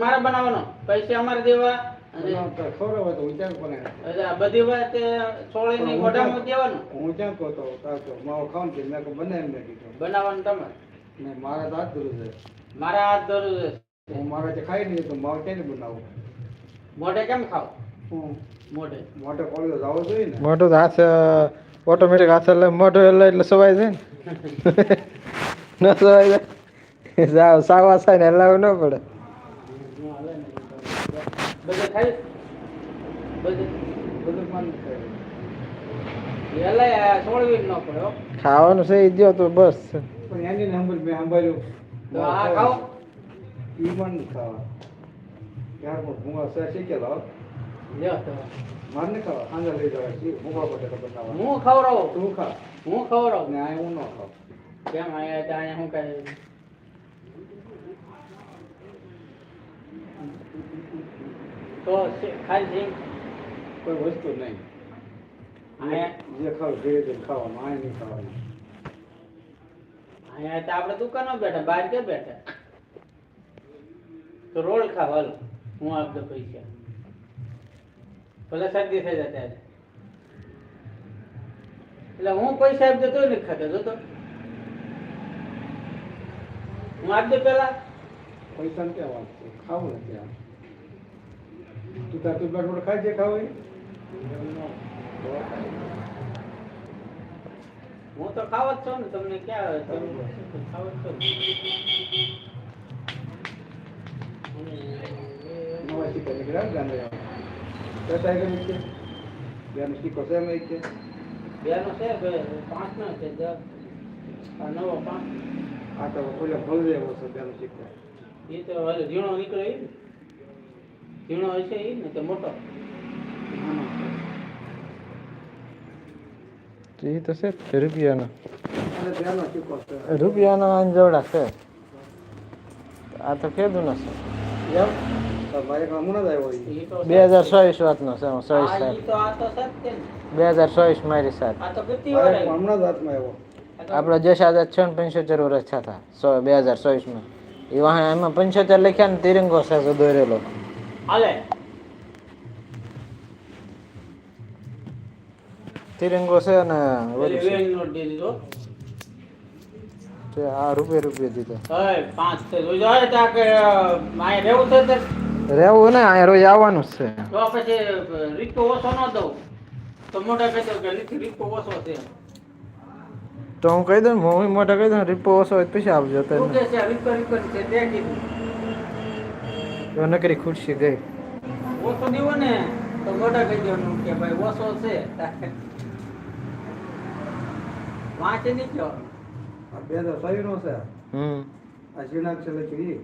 મારે બનાવવાનો. પૈસા અમારે દેવા. બધી વાત છોડીને મોઢામાં દેવાનું. હું ક્યાં કહો તો ખાવ ને મેં કહું બનાવી મેં કીધું. બનાવવાનું તમારે. ને મારે તો હાથ ધરું છે. મારા હાથ ધરું છે. હું મારા જે ખાઈ નહીં તો માવો ક્યાં બનાવું? મોઢે કેમ ખાવ? હું? મોઢે. મોટે કોલેજ જવો જોઈએ ને? મોટું હાથ ઓટોમેટિક હાથ એટલે મોટું એટલે એટલે સવાય છે ને. ન સવાય જાય. સાવ સાવા થાય ને હલાવવું ન પડે પડે હો. ખાવાનું છે ઈ દ્યો તો બસ પણ એની ને સાંભળ મેં સાંભળ્યું તો આ ખાઓ ઈ પણ નહીં ખાવા છે ખાવ તો. ખાવા સાંજે લઈ જવા છે ભૂંગા બટેકા બનાવવા હું ખવડાવું તું ખા હું ખવડાવું ને આ હું ન ખાવ કેમ અહીંયા તો અહીંયા શું કાંઈ તો ખાલી કોઈ વસ્તુ નહીં. અને જે ખાવ ધીરે ધીરે ખાવાનું આ નહીં ખાવાનું. અહીંયા તો આપણે દુકાનો બેઠા બહાર કે બેઠા? તો રોલ ખાવ હાલ. હું આપ પૈસા. ભલે શરદી થઈ જાય ત્યારે. એટલે હું પૈસા આપી તો નથી ખાતો જોતો. હું આપજો પેલા પૈસા ક્યાં વાત છે? ખાવું નથી તું તાર તું બેઠો ખાઈ જે ખાવું હું તો ખાવ જ છું ને તમને ક્યાં ખાવ જ છો બેનો સિક્કો છે એમ છે બેનો છે પાંચ નો છે? નવો પાંચ. આ તો પેલો ભલ છે બેનો સિક્કો એ તો હવે ઝીણો નીકળે ને. ઝીણો હશે એ ને તો મોટો. એ તો છે રૂપિયાનો. રૂપિયાનો અંજવડા છે. આ તો જ બે હજાર ચોવીસ વાતનો છે ચોવીસ સાહેબ તો આ તો સત્ય ને. બે હજાર ચોવીસ મારી જ આવ્યો. આપણો દેશ આઝાદ છે ને પંચોતેર વર્ષ થયા હતા બે હજાર ચોવીસમાં. એ વાહ એમાં પંચોતેર લખ્યા ને તિરંગો છે દોરેલો. હાલે તિરંગો છે ને પેલી ઓલું છે. વેંગ નોટ દીધી તો તે આ રૂપિયા રૂપિયા દીધો હવે પાંચ છે જોજો હવે ત્યાં કે મારે રહેવું છે તે રહેવું ને અહીંયા રોજ આવવાનું જ છે તો પછી રીકો ઓછો ન દઉં તો મોટા કહી દઉં કે લીધી રીકો ઓછો છે તો હું કહી દઉં ને હું મોટા કહી દઉં રીપો ઓછો હોય તો પછી આપજો તો શું કે છે રીકો રીકો છે તે કીધું તો નકરી ખુરશી ગઈ. ઓછો દેવો ને તો મોટા કહી દેવાનું કે ભાઈ ઓછો છે. વાંચે નહીં કયો. આ બે હજાર છવ્વીસનો છે. હમ. આ છે લખ્યું ઈ.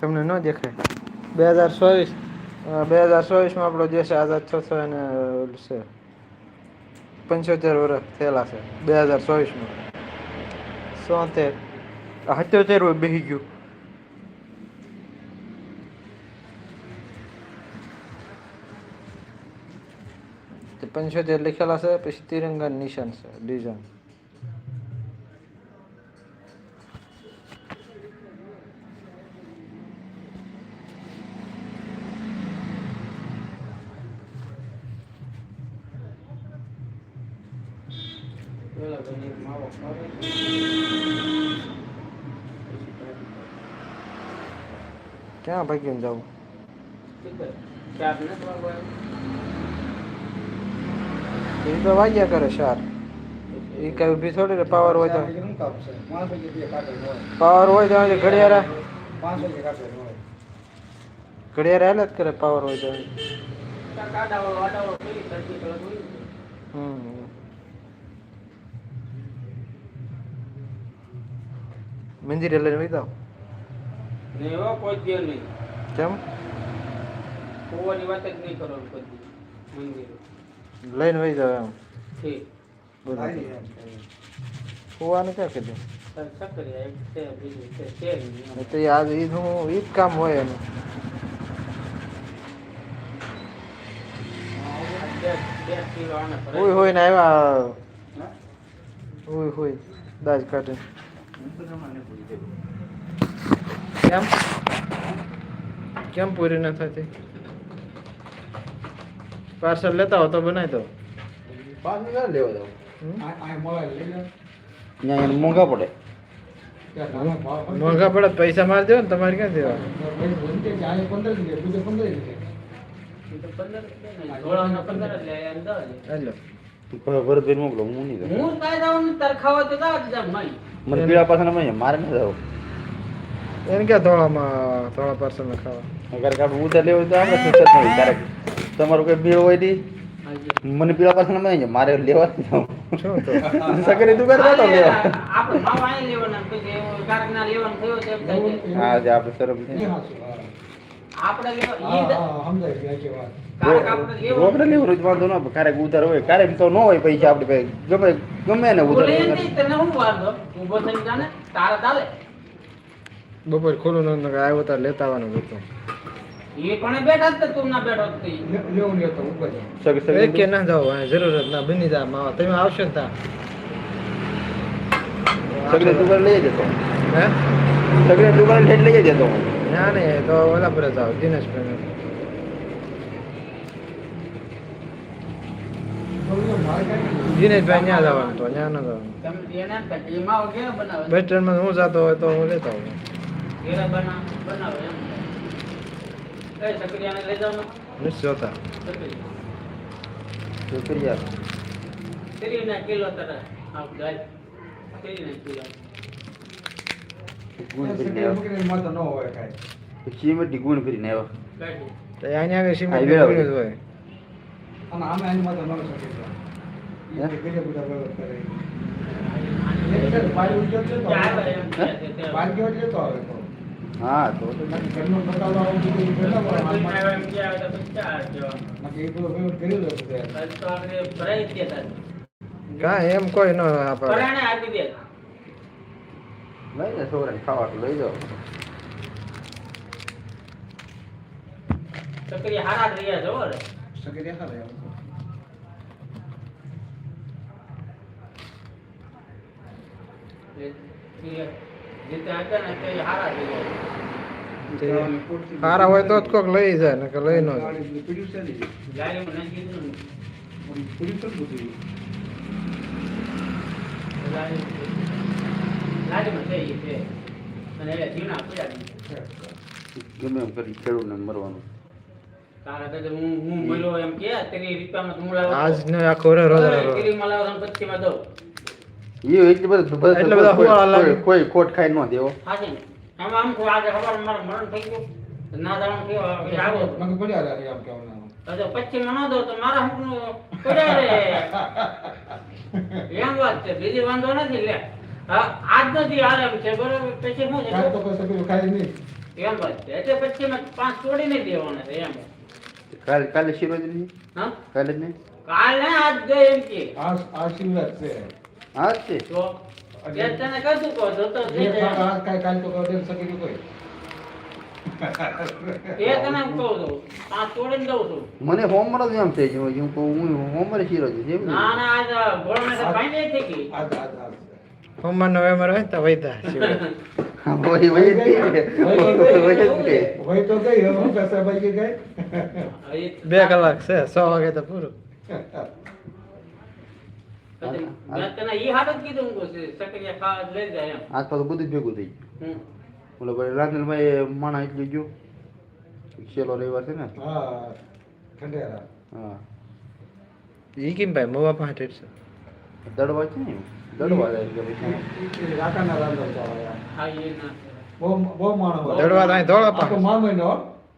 તમને ન દેખાય. બે હજાર ચોવીસ બે હજાર ચોવીસમાં આપણો દેશ આઝાદ છસો અને છે. પંચોતેર વર્ષ થયેલા છે. બે હજાર ચોવીસમાં. સોતેર. સત્યોતેર બેસી ગયું. પંચોતેર લખેલા છે પછી તિરંગા નિશાન છે ડિઝાઇન પેલા ભાઈને એક માવો ખાવે. ક્યાં ભાગીને જવું ઠીક છે. ચાર ને ત્રણ વાગે. એ તો વાગ્યા કરે શાર એ કઈ ઊભી થોડી રે પાવર હોય તો. ન પાવર હોય તો ઘડિયાળ ન ઘડિયાળ હાલે જ કરે પાવર હોય તો. હમ. મંદિરે લઈને વહી ને કોઈ દે નહીં. કેમ? કૂવાની વાત જ નહીં કરો કોઈ મંદિરે. લઈને વહી જાવ એમ. ઠીક. બધું. કુવાનું ક્યાં કીધું? તો યાદ ઈ ઈ જ કામ હોય એનું. ને આવ્યા. હોય હોય દાજ કાઢે. કેમ? કેમ પૂરી ન થતી? પાર્સલ લેતા હો તો બનાવી દો. પાર્સલ ના લેવા લે. અહીંયા મોંઘા પડે. મોંઘા પડે પૈસા માર દેવો ને તમારે ક્યાં દેવા? હેલો. તો ને. ભરતભાઈ મોકલો હું નહીં હું તો જ મને પીળા પાછળ નહીં મારે નથી જવું એને ક્યાં ધોળામાં ધોળા પાર્સલ ખાવા? ક્યારેક આપણે ઉધાર લેવું તો આપણે સુચત નહીં ક્યારેક તમારું કોઈ બિલ હોય હાજી. મને પીળા પાછળ નહીં મારે લેવા તો. સગરી તો એમ થાય કે. હા જે આપણે શરમ એ છે. લેવા દ- રોકડે રોજ વાંધો ન ક્યારેક ઉધાર હોય ક્યારેક તો ન હોય પૈસા આપણી પાસે ગમે ગમે ને ઉધાર. બપોર ખોલું આવ્યો તાર લેતા આવવાનું હતું એ કોણે બેઠા જ તે તું ના બેઠો જ તે. લે- લેવું નહીં તો ઉપર જાઓ. સગ- એ કે સગરી ના જાવ જરૂર જ ના બની જા માવા તમે આવશો ને ત્યાં સગરી દુકાન લઈ જતો હે સગરી દુકાન ઠેઠ લઈ જતો હું ના ને તો ઓલા પર જાવ દિનેશભાઈ તો એ મારે કાંઈ નથી. દિનેશભાઈ ત્યાં જવાનું તો ત્યાં ના જવાનું તમે એને એમ કહે કે એ માવો ઘેરે બનાવે. બસ સ્ટેન્ડમાં હું જતો હોય તો હું લેતો આવું ઘેરે બના- બનાવે એમ. એ સકરિયાને લઈ જાઓ ને. નથી જોતા તો ન ગુણ કરીને આવ્યા. કાઢી. તો અહીંયા આગળ સિમેન્ટ હાઈવે આવે. હે? ને તો. આવે એમ કોઈ ન આપણે પરાણે આપી દે. લઈ જા છોકરાને ખાવા લઈ જાઓ સકરિયા હારા જ રહ્યા છે હો રે. સગડી હારા હોય તો જ કોક લઈ જાય ને કે લઈ નો. ગમે એમ કરી ખેડૂતને મરવાનું. તારા કદાચ હું હું મળ્યો એમ કે તેરી રૂપિયામાં તો હું લાવ્યો આજ ને આખો રે રોજ હવે તેરીમાં લાવ્યો તો પચીમાં દઉં. એ એટલી બધી એટલે બધા હુવાળા લાગે. કોઈ- કોઈ ખોટ ખાઈ ન દેવો હાચે આમ આમ કોઈ આજે સવારે મારું મરણ થઈ ગયું. ના જવાનું થયું, આવો મને પડ્યા રહે એમ કહેવાનું. હવે પચીમાં ન દઉં તો મારા હુકનું પડ્યા રે. એમ વાત છે બીજી વાંધો નથી લે હા, આજ નથી આરામ છે બરોબર પછી શું છે તો કોઈ સગડી નહીં. એમ વાત છે એટલે પછી મેં પાંચ તોડીને દેવાના છે એમ કાલે કાલે શિરોજ નહીં હા કાલે નહીં કાલે આજ ગઈ એમ કે આ આ શિવરાજ છે હા તો તે તને કીધું કહો તો તો થઈ જાય. આ કાંઈ કાલ તો કોઈ દેવ સગડી કોઈ. એ તને કહું છું પાંચ તોડીને દઉં છું. મને હોમર જ એમ થઈ ગયું હું કહું હું હોમર શીરો છું એમ ના ના આજ ગોળમે તો ભાઈ નહીં થઈ ગઈ. આ આ આ છે. સોમવાર નવેમ્બર હોય તો વૈતા હા વહી વહી વહી તો ગઈ. હવે હું કસે ભાઈ કે ગઈ બે કલાક છે સો વાગે તો પૂરું. ઈ હાથ જ જાય બધું ભેગું થઈ ગયું. બોલો ભાઈ રાંધણભાઈ માણા એટલી ગયો. છેલ્લો રવિવાર છે ને. હા ઈ કેમ ભાઈ મોવા પાસે છે દડવા છે ને દડવા જાય એટલે પછી રાકાના રાંધણ હા એ ના બહુ બહુ માણસ દડવા તો ધોળા આ તો પાસે મા મહિનો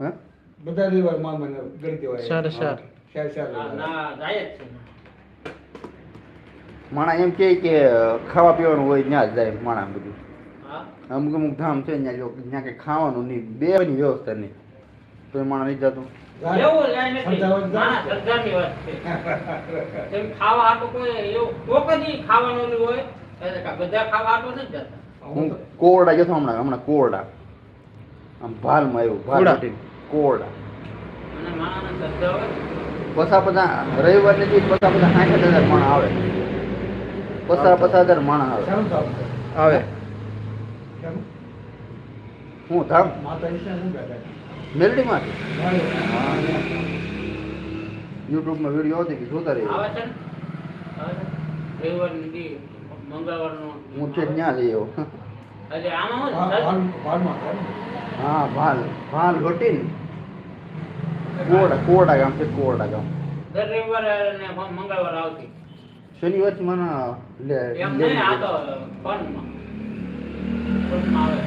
હા? બધા રવિવાર મા મહિનો દેવાય સારે સાર. ચાર ચાર ના જાય છે. માણા એમ કહે કે ખાવા પીવાનું હોય ત્યાં જ જાય માણા બધું. અમુક અમુક ધામ છે ત્યાં જો ત્યાં કંઈ ખાવાનું નહીં બેની વ્યવસ્થા નહીં. તો એ માણા નહીં જતું કે બધા હું કોરડા જતો હમણાં હમણાં કોરડા. આમ ભાલમાં આવ્યું ભાલ કોરડા? પસા બધા રવિવારની દિવસ પસા પસા સાઠ હજાર માણસ આવે. પસા પસા હજાર માણસ આવે? આવે. હું ધામ. માતા માં યુટ્યુબમાં વીડિયો હતી કે જોતા રહી હું છે ત્યાં લઈ આવ્યો. હા ભાલ ભાલ. ઘટી ને કોરડા કોરડા ગામ છે કોરડા ગામ. દર રવિવારે ને મંગળવાર આવતી. શનિવારથી મને લે એમ લે- નહીં આ તો ફોનમાં. ફોનમાં આવે.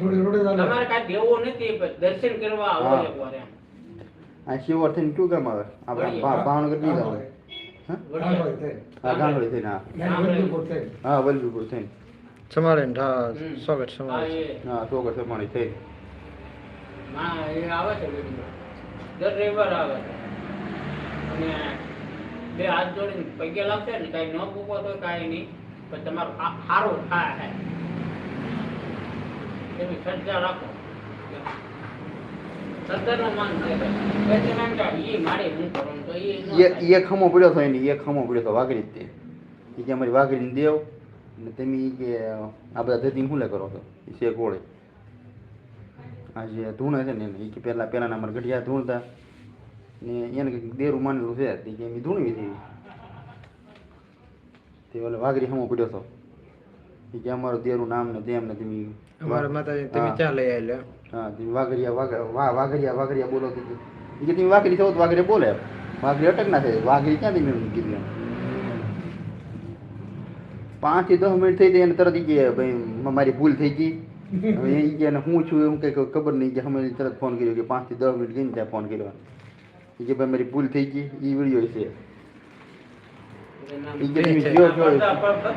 રોડે રોડે ચાલે. તમારે કાંઈ દેવું નથી પણ દર્શન કરવા આવો હા. એકવાર એમ. આ શિવર થઈને કયું ગામ આવે? આપણે ભાવનગર આવે. હા? ગાંગડી થઈને. હા હા. વલ્લભીપુર થઈને. સમારી હા સપાણી થઈ હા, એ. આવે છે દર રવિવારે આવે. છે અને બે હાથ જોડીને પગે લાગશે ને કાંઈ ન પૂકો તો કાંઈ નહીં પણ તમારું હારો સારું થાય હે. એવી શ્રદ્ધા રાખો. એ ખમો પડ્યો હતો એની એ ખમો પડ્યો હતો વાઘરી જ તે. કે અમારી વાઘરીને દેવ ને તમે કે આ બધા ધતીને શું લે કરો છો? એ છે કોળે આ જે ધૂણ છે ને એ કે પહેલા પહેલાના અમારા ગઢિયા ધૂણતા. ને એને કંઈક દેરું માનેલું છે તે કે એમ ધૂણવી હતી તે ઓલે વાઘરી હમો પડ્યો હતો એ કે અમારું દેરું નામ ને તેમ ને તમે અમારા માતાજી તમે હા. લઈ આવેલા હા તમે વાઘરિયા વાઘ વા વાઘરિયા વાઘરિયા બોલો એ કે તમે વાઘરી થયો તો વાઘરે બોલે. વાઘરી અટક ના થાય. વાઘરી ક્યાંથી મેં કીધું એમ. પાંચથી દસ મિનિટ થઈ ગઈ એને તરત ઈ કે ભાઈ મારી ભૂલ થઈ ગઈ. હવે એ કે હું છું એમ કઈ ખબર નહીં કે અમે તરત ફોન કર્યો કે પાંચથી દસ મિનિટ ગઈને ત્યાં ફોન કર્યો. એ કે ભાઈ મારી ભૂલ થઈ ગઈ એ વીડિયો છે કે તમે